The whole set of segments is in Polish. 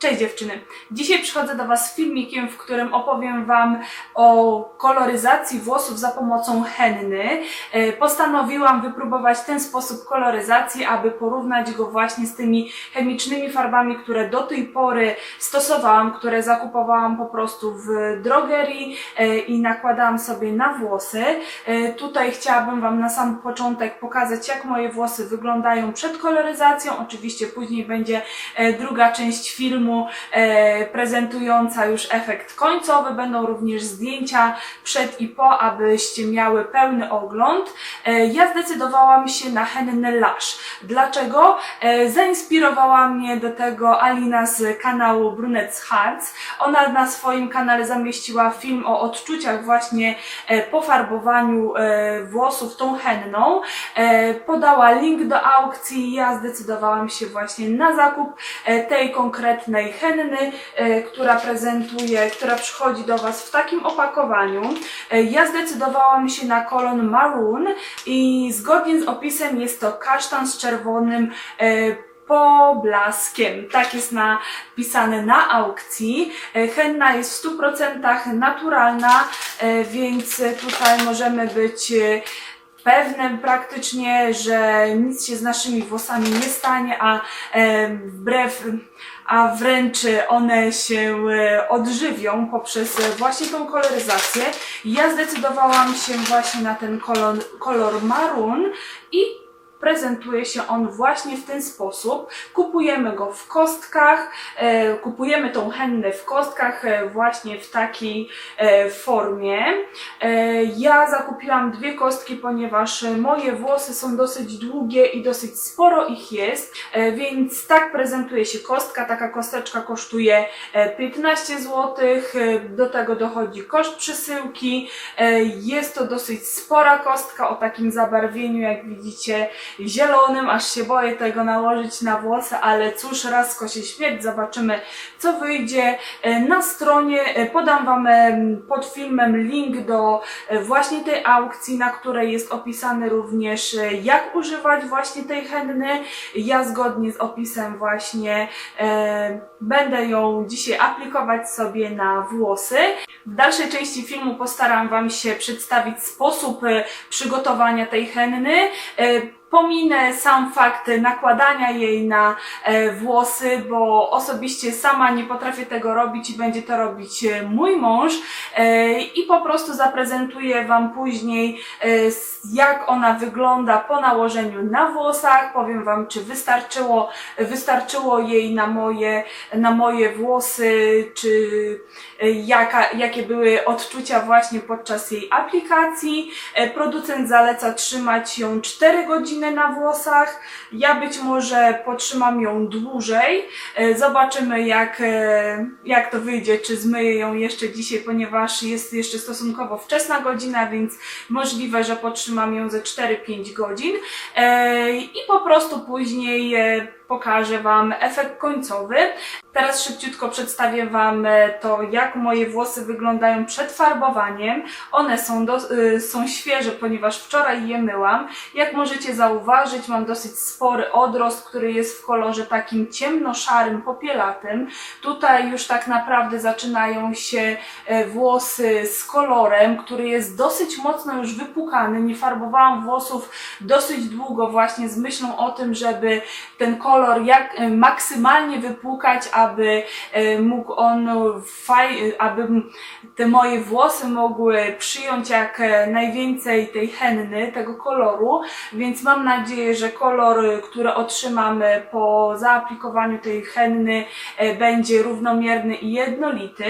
Cześć dziewczyny! Dzisiaj przychodzę do Was z filmikiem, w którym opowiem Wam o koloryzacji włosów za pomocą henny. E, Postanowiłam wypróbować ten sposób koloryzacji, aby porównać go właśnie z tymi chemicznymi farbami, które do tej pory stosowałam, które zakupowałam po prostu w drogerii e, i nakładałam sobie na włosy. E, Tutaj chciałabym Wam na sam początek pokazać, jak moje włosy wyglądają przed koloryzacją. Oczywiście później będzie druga część filmu e, prezentująca już efekt końcowy. Będą również zdjęcia przed i po, abyście miały pełny ogląd. E, ja zdecydowałam się na hennę Lash. Dlaczego? E, zainspirowała mnie do tego Alina z kanału Brunette's Hearts. Ona na swoim kanale zamieściła film o odczuciach właśnie po farbowaniu włosów tą henną. Podała link do aukcji. Ja zdecydowałam się właśnie na zakup tej konkretnej henny, e, która prezentuje, która przychodzi do Was w takim opakowaniu. E, Ja zdecydowałam się na kolor maroon i zgodnie z opisem jest to kasztan z czerwonym e, poblaskiem. Tak jest napisane na aukcji. Henna jest w 100% naturalna, więc tutaj możemy być pewne praktycznie, że nic się z naszymi włosami nie stanie, a wbrew, a wręcz one się e, odżywią poprzez właśnie tą koloryzację. Ja zdecydowałam się właśnie na ten kolor, kolor i prezentuje się on właśnie w ten sposób. Kupujemy go w kostkach, e, kupujemy tą hennę w kostkach e, właśnie w takiej e, formie. Ja zakupiłam dwie kostki, ponieważ moje włosy są dosyć długie i dosyć sporo ich jest, więc tak prezentuje się kostka. Taka kosteczka kosztuje e, 15 zł, do tego dochodzi koszt przesyłki. Jest to dosyć spora kostka o takim zabarwieniu, jak widzicie, zielonym, aż się boję tego nałożyć na włosy, ale cóż, raz kosie śmierć, zobaczymy co wyjdzie. E, Na stronie e, podam Wam em, pod filmem link do e, właśnie tej aukcji, na której jest opisany również e, jak używać właśnie tej henny. Ja zgodnie z opisem właśnie e, będę ją dzisiaj aplikować sobie na włosy. W dalszej części filmu postaram Wam się przedstawić sposób e, przygotowania tej henny. E, Pominę sam fakt nakładania jej na e, włosy, bo osobiście sama nie potrafię tego robić i będzie to robić e, mój mąż. E, I po prostu zaprezentuję Wam później, jak ona wygląda po nałożeniu na włosach. Powiem Wam, czy wystarczyło, wystarczyło jej na moje, na moje włosy, czy jaka, jakie były odczucia właśnie podczas jej aplikacji. Producent zaleca trzymać ją 4 godziny na włosach. Ja być może potrzymam ją dłużej. E, Zobaczymy jak, e, jak to wyjdzie, czy zmyję ją jeszcze dzisiaj, ponieważ jest jeszcze stosunkowo wczesna godzina, więc możliwe, że potrzymam ją ze 4-5 godzin. E, I po prostu później pokażę Wam efekt końcowy. Teraz szybciutko przedstawię Wam e, to, jak moje włosy wyglądają przed farbowaniem. One są, do, y, są świeże, ponieważ wczoraj je myłam. Jak możecie zauważyć, mam dosyć spory odrost, który jest w kolorze takim ciemnoszarym, popielatym. Tutaj już tak naprawdę zaczynają się e, włosy z kolorem, który jest dosyć mocno już wypukany. Nie farbowałam włosów dosyć długo właśnie z myślą o tym, żeby ten kolor jak e, maksymalnie wypłukać, aby e, mógł on faj, aby te moje włosy mogły przyjąć jak e, najwięcej tej henny, tego koloru, więc mam nadzieję, że kolor, e, który otrzymamy po zaaplikowaniu tej henny e, będzie równomierny i jednolity.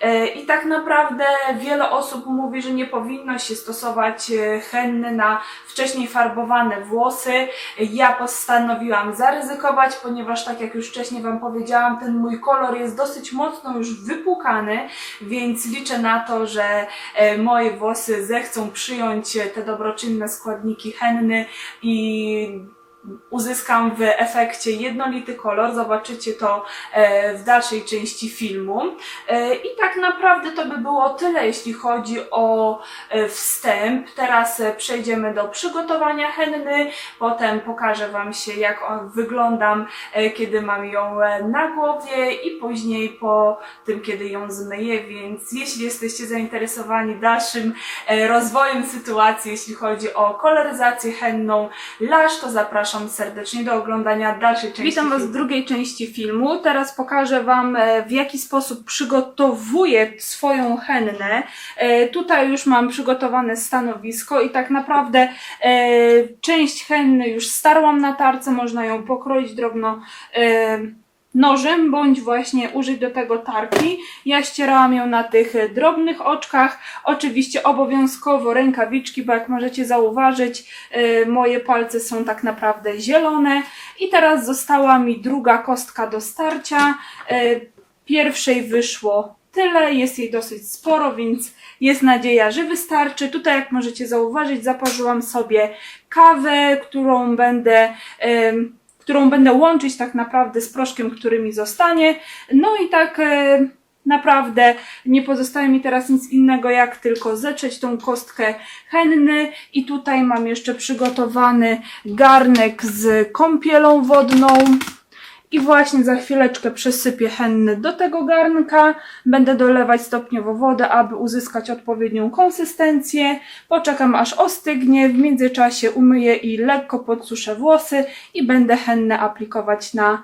E, I tak naprawdę wiele osób mówi, że nie powinno się stosować e, henny na wcześniej farbowane włosy. Ja postanowiłam zaryzykować, ponieważ tak jak już wcześniej Wam powiedziałam, ten mój kolor jest dosyć mocno już wypłukany, więc liczę na to, że e, moje włosy zechcą przyjąć e, te dobroczynne składniki henny i uzyskam w efekcie jednolity kolor. Zobaczycie to e, w dalszej części filmu. E, I tak naprawdę to by było tyle, jeśli chodzi o e, wstęp. Teraz przejdziemy do przygotowania henny, potem pokażę Wam się, jak on, wyglądam, kiedy mam ją na głowie i później po tym, kiedy ją zmyję, więc jeśli jesteście zainteresowani dalszym rozwojem sytuacji, jeśli chodzi o koloryzację henną lasz, to zapraszam serdecznie do oglądania dalszej części Witam Was w drugiej części filmu. Teraz pokażę Wam, e, w jaki sposób przygotowuję swoją hennę. E, Tutaj już mam przygotowane stanowisko i tak naprawdę e, część henny już starłam na tarce, można ją pokroić drobno nożem, bądź właśnie użyć do tego tarki. Ja ścierałam ją na tych e, drobnych oczkach. Oczywiście obowiązkowo rękawiczki, bo jak możecie zauważyć, e, moje palce są tak naprawdę zielone. I teraz została mi druga kostka do starcia. E, Pierwszej wyszło tyle, jest jej dosyć sporo, więc jest nadzieja, że wystarczy. Tutaj, jak możecie zauważyć, zaparzyłam sobie kawę, którą będę. em, którą będę łączyć tak naprawdę z proszkiem, który mi zostanie. No i tak e, naprawdę nie pozostaje mi teraz nic innego, jak tylko zetrzeć tą kostkę henny. I tutaj mam jeszcze przygotowany garnek z kąpielą wodną. I właśnie za chwileczkę przesypię hennę do tego garnka. Będę dolewać stopniowo wodę, aby uzyskać odpowiednią konsystencję. Poczekam aż ostygnie. W międzyczasie umyję i lekko podsuszę włosy i będę hennę aplikować na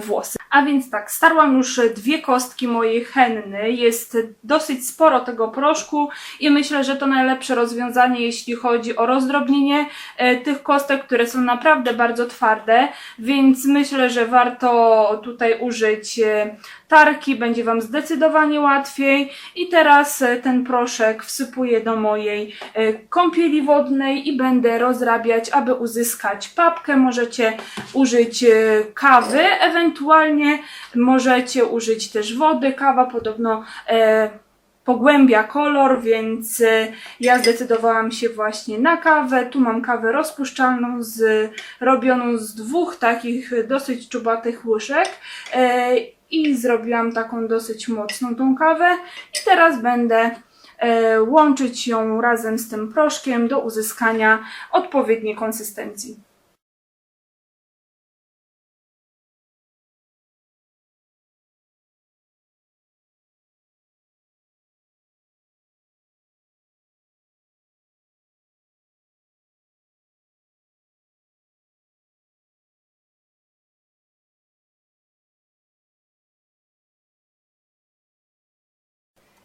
włosy. A więc tak, starłam już dwie kostki mojej henny. Jest dosyć sporo tego proszku i myślę, że to najlepsze rozwiązanie, jeśli chodzi o rozdrobnienie e, tych kostek, które są naprawdę bardzo twarde, więc myślę, że warto tutaj użyć e, tarki, będzie Wam zdecydowanie łatwiej. I teraz e, ten proszek wsypuję do mojej e, kąpieli wodnej i będę rozrabiać, aby uzyskać papkę. Możecie użyć e, kawy, ewentualnie możecie użyć też wody. Kawa podobno pogłębia kolor, więc ja zdecydowałam się właśnie na kawę. Tu mam kawę rozpuszczalną, z, robioną z dwóch takich dosyć czubatych łyżek. I zrobiłam taką dosyć mocną tą kawę. I teraz będę e, łączyć ją razem z tym proszkiem do uzyskania odpowiedniej konsystencji.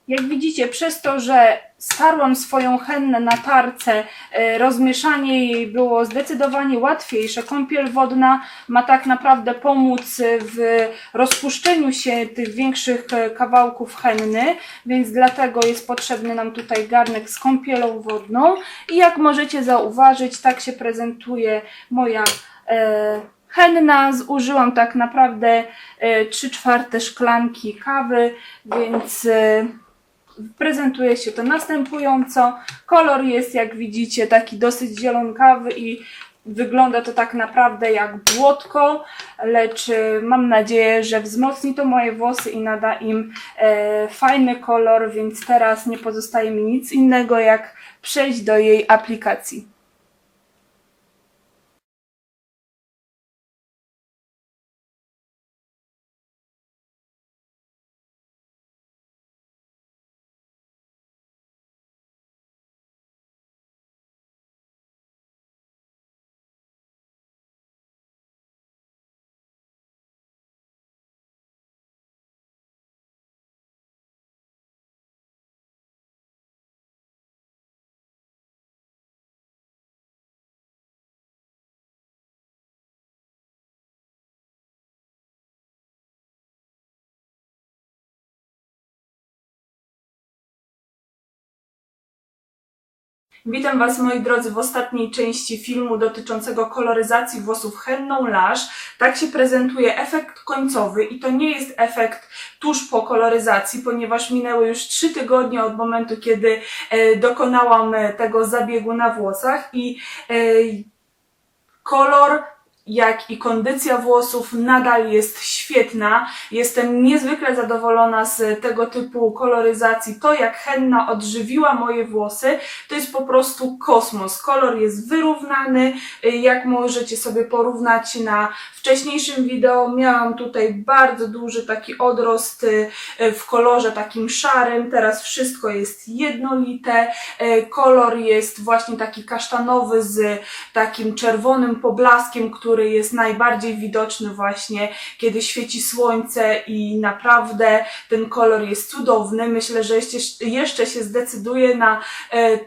Jak widzicie, przez to, że starłam swoją hennę na tarce, e, rozmieszanie jej było zdecydowanie łatwiejsze. Kąpiel wodna ma tak naprawdę pomóc w rozpuszczeniu się tych większych e, kawałków henny, więc dlatego jest potrzebny nam tutaj garnek z kąpielą wodną. I jak możecie zauważyć, tak się prezentuje moja e, henna. Zużyłam tak naprawdę e, 3 czwarte szklanki kawy, więc e, prezentuje się to następująco. Kolor jest, jak widzicie, taki dosyć zielonkawy i wygląda to tak naprawdę jak błotko, lecz e, mam nadzieję, że wzmocni to moje włosy i nada im e, fajny kolor, więc teraz nie pozostaje mi nic innego jak przejść do jej aplikacji. Witam Was moi drodzy w ostatniej części filmu dotyczącego koloryzacji włosów henną lash. Tak się prezentuje efekt końcowy i to nie jest efekt tuż po koloryzacji, ponieważ minęły już 3 tygodnie od momentu, kiedy e, dokonałam e, tego zabiegu na włosach i e, kolor, jak i kondycja włosów nadal jest świetna. Jestem niezwykle zadowolona z tego typu koloryzacji. To, jak henna odżywiła moje włosy, to jest po prostu kosmos. Kolor jest wyrównany. Jak możecie sobie porównać na wcześniejszym wideo, miałam tutaj bardzo duży taki odrost y, w kolorze takim szarym. Teraz wszystko jest jednolite. Y, Kolor jest właśnie taki kasztanowy z takim czerwonym poblaskiem, który jest najbardziej widoczny właśnie, kiedy świeci słońce i naprawdę ten kolor jest cudowny. Myślę, że jeszcze, się zdecyduje na e,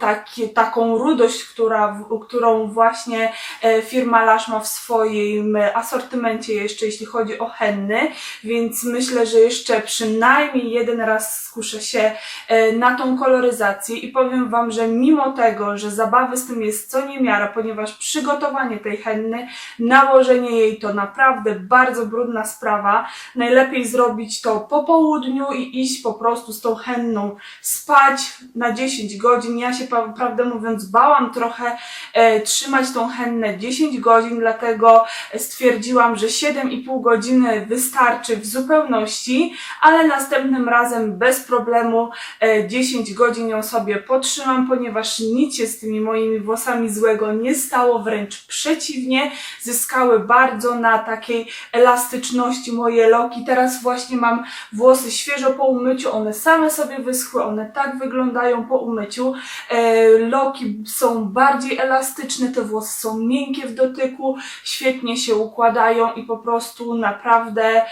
taką rudość, która, którą właśnie e, firma Lash ma w swoim asortymencie jeszcze, jeśli chodzi o henny, więc myślę, że jeszcze przynajmniej jeden raz skuszę się e, na tą koloryzację i powiem Wam, że mimo tego, że zabawy z tym jest co niemiara, ponieważ przygotowanie tej henny, nałożenie jej to naprawdę bardzo brudna sprawa, najlepiej zrobić to po południu i iść po prostu z tą henną spać na 10 godzin. Ja się prawdę mówiąc bałam trochę e, trzymać tą hennę 10 godzin, dlatego stwierdziłam, że 7,5 godziny wystarczy w zupełności, ale następnym razem bez problemu e, 10 godzin ją sobie potrzymam, ponieważ nic się z tymi moimi włosami złego nie stało, wręcz przeciwnie, zyskały bardzo na takiej elastyczności moje loki. Teraz właśnie mam włosy świeżo po umyciu, one same sobie wyschły, one tak wyglądają po umyciu. E, loki są bardziej elastyczne, te włosy są miękkie w dotyku, świetnie się układają i po prostu naprawdę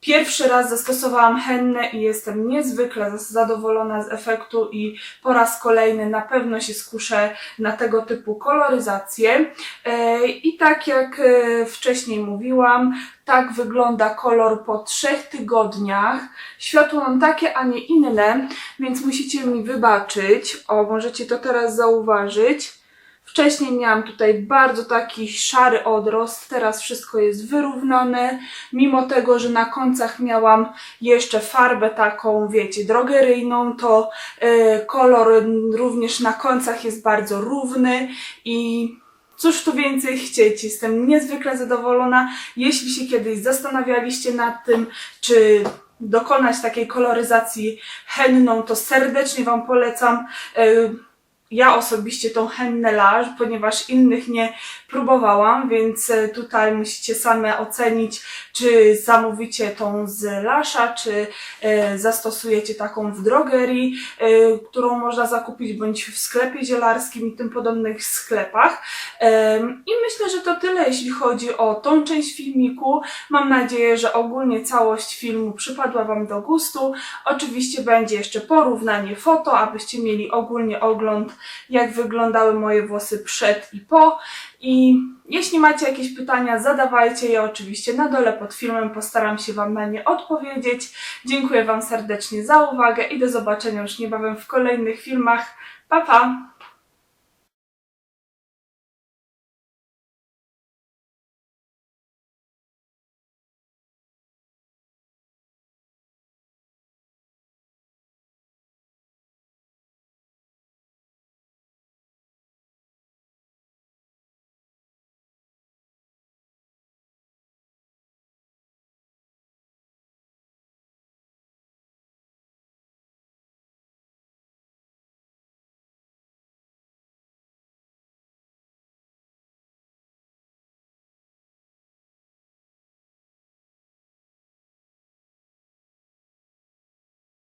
Pierwszy raz zastosowałam hennę i jestem niezwykle zadowolona z efektu i po raz kolejny na pewno się skuszę na tego typu koloryzację. E, I tak jak e, wcześniej mówiłam, tak wygląda kolor po trzech tygodniach. Światło mam takie, a nie inne, więc musicie mi wybaczyć. O, możecie to teraz zauważyć. Wcześniej miałam tutaj bardzo taki szary odrost, teraz wszystko jest wyrównane, mimo tego, że na końcach miałam jeszcze farbę taką, wiecie, drogeryjną, to y, kolor również na końcach jest bardzo równy i cóż tu więcej chcieć, jestem niezwykle zadowolona. Jeśli się kiedyś zastanawialiście nad tym, czy dokonać takiej koloryzacji henną, to serdecznie Wam polecam. Y, ja osobiście tą hennę Lash, ponieważ innych nie próbowałam, więc e, tutaj musicie same ocenić, czy zamówicie tą z Lasha, czy e, zastosujecie taką w drogerii, e, którą można zakupić bądź w sklepie zielarskim i tym podobnych sklepach. I myślę, że to tyle, jeśli chodzi o tą część filmiku. Mam nadzieję, że ogólnie całość filmu przypadła Wam do gustu. Oczywiście będzie jeszcze porównanie foto, abyście mieli ogólnie ogląd, jak wyglądały moje włosy przed i po. I jeśli macie jakieś pytania, zadawajcie je oczywiście na dole pod filmem, postaram się Wam na nie odpowiedzieć. Dziękuję Wam serdecznie za uwagę i do zobaczenia już niebawem w kolejnych filmach. Pa, pa!